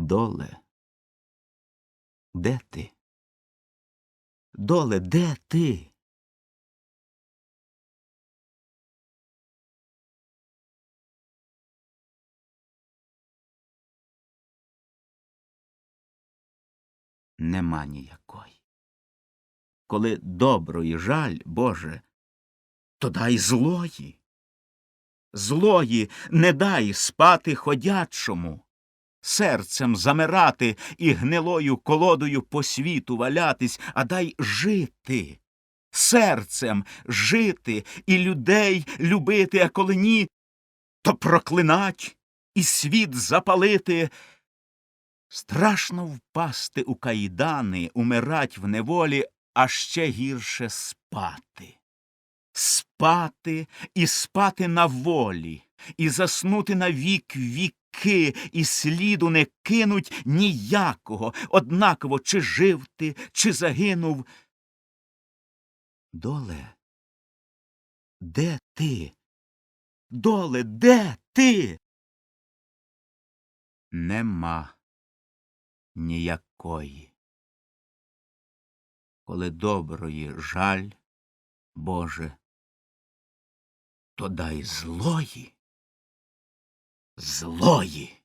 Доле, де ти? Доле, де ти? Нема ніякої. Коли доброї жаль, Боже, то дай злої. Злої не дай спати ходячому, серцем замирати і гнилою колодою по світу валятись, а дай жити, серцем жити і людей любити, а коли ні, то проклинать і світ запалити. Страшно впасти у кайдани, умирать в неволі, а ще гірше спати. Спати і спати на волі, і заснути на вік віки, і сліду не кинуть ніякого, однаково, чи жив ти, чи загинув. Доле, де ти? Доле, де ти? Нема ніякої. Коли доброї жаль, Боже, то дай злої, злої.